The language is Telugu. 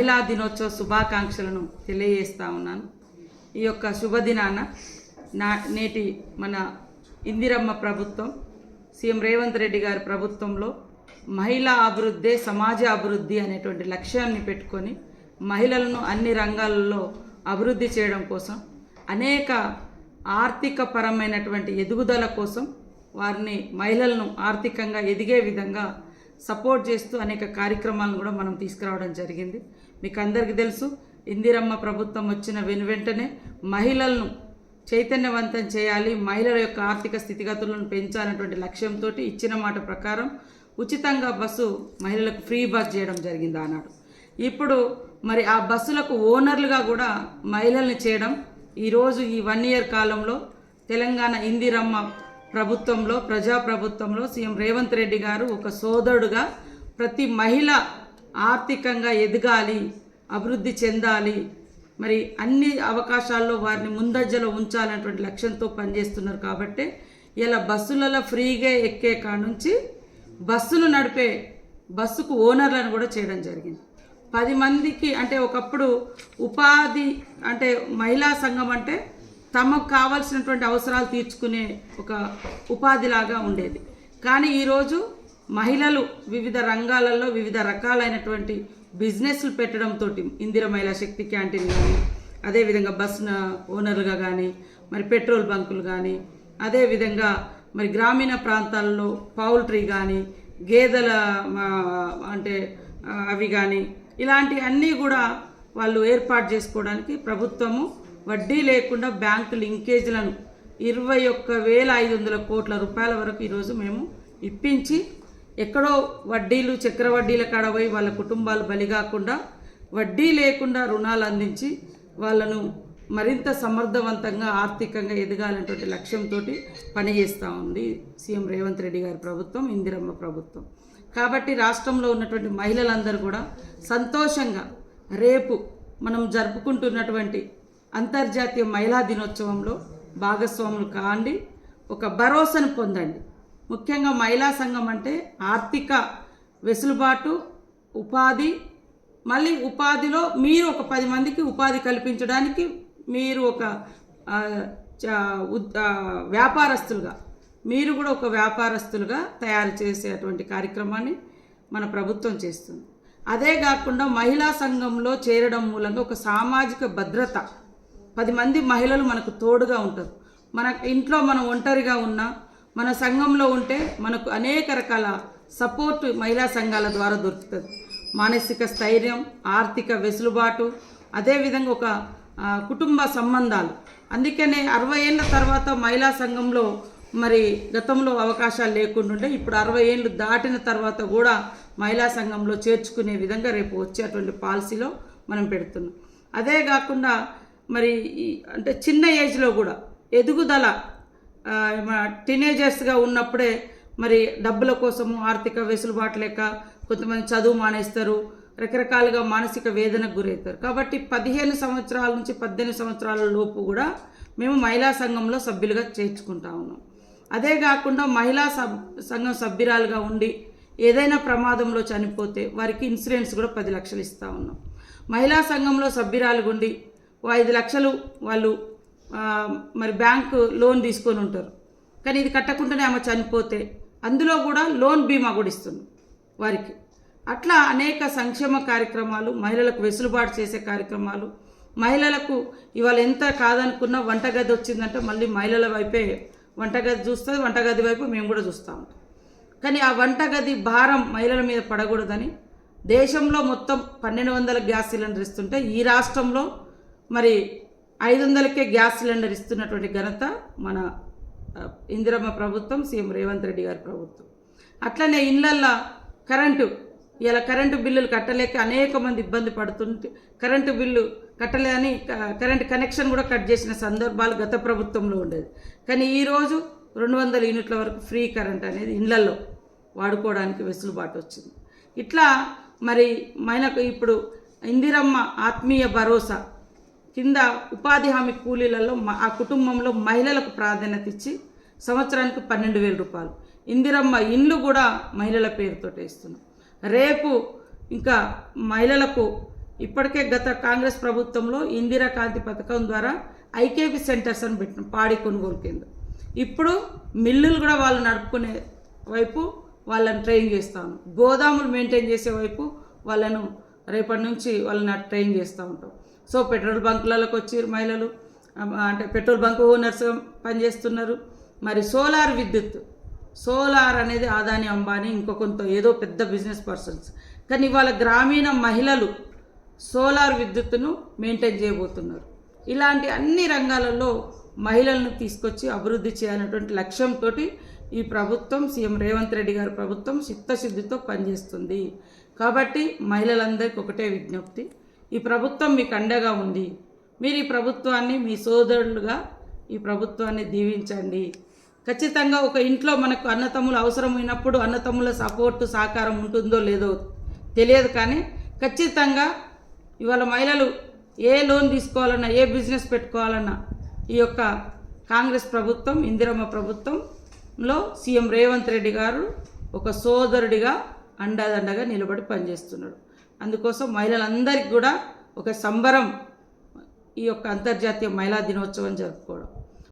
మహిళా దినోత్సవ శుభాకాంక్షలను తెలియజేస్తా ఉన్నాను. ఈ యొక్క శుభదినాన నా నేటి మన ఇందిరమ్మ ప్రభుత్వం సీఎం రేవంత్ రెడ్డి గారి ప్రభుత్వంలో మహిళా అభివృద్ధి సమాజ అభివృద్ధి అనేటువంటి లక్ష్యాన్ని పెట్టుకొని మహిళలను అన్ని రంగాలలో అభివృద్ధి చేయడం కోసం అనేక ఆర్థిక పరమైనటువంటి ఎదుగుదల కోసం వారిని మహిళలను ఆర్థికంగా ఎదిగే విధంగా సపోర్ట్ చేస్తూ అనేక కార్యక్రమాలను కూడా మనం తీసుకురావడం జరిగింది. మీకు అందరికీ తెలుసు ఇందిరమ్మ ప్రభుత్వం వచ్చిన వెను వెంటనే మహిళలను చైతన్యవంతం చేయాలి మహిళల యొక్క ఆర్థిక స్థితిగతులను పెంచాలన్నటువంటి లక్ష్యంతో ఇచ్చిన మాట ప్రకారం ఉచితంగా బస్సు మహిళలకు ఫ్రీ బస్ చేయడం జరిగింది ఆనాడు. ఇప్పుడు మరి ఆ బస్సులకు ఓనర్లుగా కూడా మహిళల్ని చేయడం ఈరోజు ఈ వన్ ఇయర్ కాలంలో తెలంగాణ ఇందిరమ్మ ప్రభుత్వంలో ప్రజాప్రభుత్వంలో సీఎం రేవంత్ రెడ్డి గారు ఒక సోదరుడుగా ప్రతి మహిళ ఆర్థికంగా ఎదగాలి అభివృద్ధి చెందాలి మరి అన్ని అవకాశాల్లో వారిని ముందంజలో ఉంచాలనేటువంటి లక్ష్యంతో పనిచేస్తున్నారు కాబట్టి ఇలా బస్సులలో ఫ్రీగా ఎక్కే కాడ నుంచి బస్సును నడిపే బస్సుకు ఓనర్లను కూడా చేయడం జరిగింది. పది మందికి అంటే ఒకప్పుడు ఉపాధి అంటే మహిళా సంఘం అంటే తమకు కావాల్సినటువంటి అవసరాలు తీర్చుకునే ఒక ఉపాధిలాగా ఉండేది. కానీ ఈరోజు మహిళలు వివిధ రంగాలలో వివిధ రకాలైనటువంటి బిజినెస్లు పెట్టడంతో ఇందిర మహిళా శక్తి క్యాంటీన్ కానీ అదేవిధంగా బస్ ఓనర్లుగా కానీ మరి పెట్రోల్ బంకులు కానీ అదేవిధంగా మరి గ్రామీణ ప్రాంతాల్లో పౌల్ట్రీ కానీ గేదెల మా, అంటే అవి కానీ ఇలాంటి అన్నీ కూడా వాళ్ళు ఏర్పాటు చేసుకోవడానికి ప్రభుత్వము వడ్డీ లేకుండా బ్యాంకు లింకేజ్లను ఇరవై ఒక్క వేల ఐదు వందల కోట్ల రూపాయల వరకు ఈరోజు మేము ఇప్పించి ఎక్కడో వడ్డీలు చక్ర వడ్డీల కాడ పోయి వాళ్ళ కుటుంబాలు బలి కాకుండా వడ్డీ లేకుండా రుణాలు అందించి వాళ్ళను మరింత సమర్థవంతంగా ఆర్థికంగా ఎదగాలనేటువంటి లక్ష్యంతో పనిచేస్తూ ఉంది సీఎం రేవంత్ రెడ్డి గారి ప్రభుత్వం ఇందిరమ్మ ప్రభుత్వం. కాబట్టి రాష్ట్రంలో ఉన్నటువంటి మహిళలందరూ కూడా సంతోషంగా రేపు మనం జరుపుకుంటున్నటువంటి అంతర్జాతీయ మహిళా దినోత్సవంలో భాగస్వాములు కాండి. ఒక భరోసాను పొందండి. ముఖ్యంగా మహిళా సంఘం అంటే ఆర్థిక వెసులుబాటు ఉపాధి మళ్ళీ ఉపాధిలో మీరు ఒక పది మందికి ఉపాధి కల్పించడానికి మీరు ఒక చ- వ్యాపారస్తులుగా మీరు కూడా ఒక వ్యాపారస్తులుగా తయారు చేసేటువంటి కార్యక్రమాన్ని మన ప్రభుత్వం చేస్తుంది. అదే కాకుండా మహిళా సంఘంలో చేరడం మూలంగా ఒక సామాజిక భద్రత పది మంది మహిళలు మనకు తోడుగా ఉంటారు. మన ఇంట్లో మనం ఒంటరిగా ఉన్నా మన సంఘంలో ఉంటే మనకు అనేక రకాల సపోర్ట్ మహిళా సంఘాల ద్వారా దొరుకుతుంది. మానసిక స్థైర్యం ఆర్థిక వెసులుబాటు అదేవిధంగా ఒక కుటుంబ సంబంధాలు. అందుకనే అరవై ఏళ్ళ తర్వాత మహిళా సంఘంలో మరి గతంలో అవకాశాలు లేకుండా ఇప్పుడు అరవై ఏళ్ళు దాటిన తర్వాత కూడా మహిళా సంఘంలో చేర్చుకునే విధంగా రేపు వచ్చేటువంటి పాలసీలో మనం పెడుతున్నాం. అదే కాకుండా మరి ఈ అంటే చిన్న ఏజ్లో కూడా ఎదుగుదల టీనేజర్స్గా ఉన్నప్పుడే మరి డబ్బుల కోసము ఆర్థిక వెసులుబాటు లేక కొంతమంది చదువు మానేస్తారు రకరకాలుగా మానసిక వేదనకు గురవుతారు. కాబట్టి పదిహేను సంవత్సరాల నుంచి పద్దెనిమిది సంవత్సరాల లోపు కూడా మేము మహిళా సంఘంలో సభ్యులుగా చేర్చుకుంటా ఉన్నాం. అదే కాకుండా మహిళా సబ్ సంఘం సభ్యురాలుగా ఉండి ఏదైనా ప్రమాదంలో చనిపోతే వారికి ఇన్సూరెన్స్ కూడా పది లక్షలు ఇస్తూ ఉన్నాం. మహిళా సంఘంలో సభ్యురాలుగా ఉండి ఓ ఐదు లక్షలు వాళ్ళు మరి బ్యాంకు లోన్ తీసుకొని ఉంటారు. కానీ ఇది కట్టకుండానే ఆమె చనిపోతే అందులో కూడా లోన్ బీమా కూడా ఇస్తుంది వారికి. అట్లా అనేక సంక్షేమ కార్యక్రమాలు మహిళలకు వెసులుబాటు చేసే కార్యక్రమాలు మహిళలకు ఇవాళ ఎంత కాదనుకున్నా వంటగది వచ్చిందంటే మళ్ళీ మహిళల వైపే వంటగది చూస్తుంది వంటగది వైపు మేము కూడా చూస్తూ ఉంటాం. కానీ ఆ వంటగది భారం మహిళల మీద పడకూడదని దేశంలో మొత్తం పన్నెండు వందల గ్యాస్ సిలిండర్ ఇస్తుంటే ఈ రాష్ట్రంలో మరి ఐదు వందలకే గ్యాస్ సిలిండర్ ఇస్తున్నటువంటి ఘనత మన ఇందిరమ్మ ప్రభుత్వం సీఎం రేవంత్ రెడ్డి గారి ప్రభుత్వం. అట్లనే ఇళ్ళల్లో కరెంటు ఇలా కరెంటు బిల్లులు కట్టలేక అనేక మంది ఇబ్బంది పడుతుంటే కరెంటు బిల్లు కట్టలేదని కరెంటు కనెక్షన్ కూడా కట్ చేసిన సందర్భాలు గత ప్రభుత్వంలో ఉండేది. కానీ ఈరోజు రెండు వందల యూనిట్ల వరకు ఫ్రీ కరెంట్ అనేది ఇళ్ళలో వాడుకోవడానికి వెసులుబాటు వచ్చింది. ఇట్లా మరి మనకు ఇప్పుడు ఇందిరమ్మ ఆత్మీయ భరోసా కింద ఉపాధి హామీ కూలీలలో ఆ కుటుంబంలో మహిళలకు ప్రాధాన్యత ఇచ్చి సంవత్సరానికి పన్నెండు వేల రూపాయలు. ఇందిరమ్మ ఇండ్లు కూడా మహిళల పేరుతో ఇస్తున్నాం. రేపు ఇంకా మహిళలకు ఇప్పటికే గత కాంగ్రెస్ ప్రభుత్వంలో ఇందిరా కాంతి పథకం ద్వారా ఐకేపీ సెంటర్స్ అని పెట్టిన పాడి కొనుగోలు కేంద్రం. ఇప్పుడు మిల్లులు కూడా వాళ్ళు నడుపుకునే వైపు వాళ్ళని ట్రైన్ చేస్తాను గోదాములు మెయింటైన్ చేసే వైపు వాళ్ళను రేపటి నుంచి వాళ్ళని ట్రైన్ చేస్తూ ఉంటాం. సో పెట్రోల్ బంకులలోకి వచ్చి మహిళలు అంటే పెట్రోల్ బంక్ ఓనర్స్ పనిచేస్తున్నారు. మరి సోలార్ విద్యుత్ సోలార్ అనేది ఆదాని అంబానీ ఇంకో కొంత ఏదో పెద్ద బిజినెస్ పర్సన్స్. కానీ ఇవాళ గ్రామీణ మహిళలు సోలార్ విద్యుత్తును మెయింటైన్ చేయబోతున్నారు. ఇలాంటి అన్ని రంగాలలో మహిళలను తీసుకొచ్చి అభివృద్ధి చేయాలనేటువంటి లక్ష్యంతో ఈ ప్రభుత్వం సీఎం రేవంత్ రెడ్డి గారి ప్రభుత్వం చిత్తశుద్ధితో పనిచేస్తుంది. కాబట్టి మహిళలందరికీ ఒకటే విజ్ఞప్తి. ఈ ప్రభుత్వం మీకు అండగా ఉంది. మీరు ఈ ప్రభుత్వాన్ని మీ సోదరులుగా ఈ ప్రభుత్వాన్ని దీవించండి. ఖచ్చితంగా ఒక ఇంట్లో మనకు అన్నతమ్ములు అవసరమైనప్పుడు అన్నతమ్ముల సపోర్టు సహకారం ఉంటుందో లేదో తెలియదు కానీ ఖచ్చితంగా ఇవాళ మహిళలు ఏ లోన్ తీసుకోవాలన్నా ఏ బిజినెస్ పెట్టుకోవాలన్నా ఈ యొక్క కాంగ్రెస్ ప్రభుత్వం ఇందిరమ్మ ప్రభుత్వంలో సీఎం రేవంత్ రెడ్డి గారు ఒక సోదరుడిగా అండదండగా నిలబడి పనిచేస్తున్నాడు. అందుకోసం మహిళలందరికీ కూడా ఒక సంబరం ఈ యొక్క అంతర్జాతీయ మహిళా దినోత్సవం జరుపుకోవడం.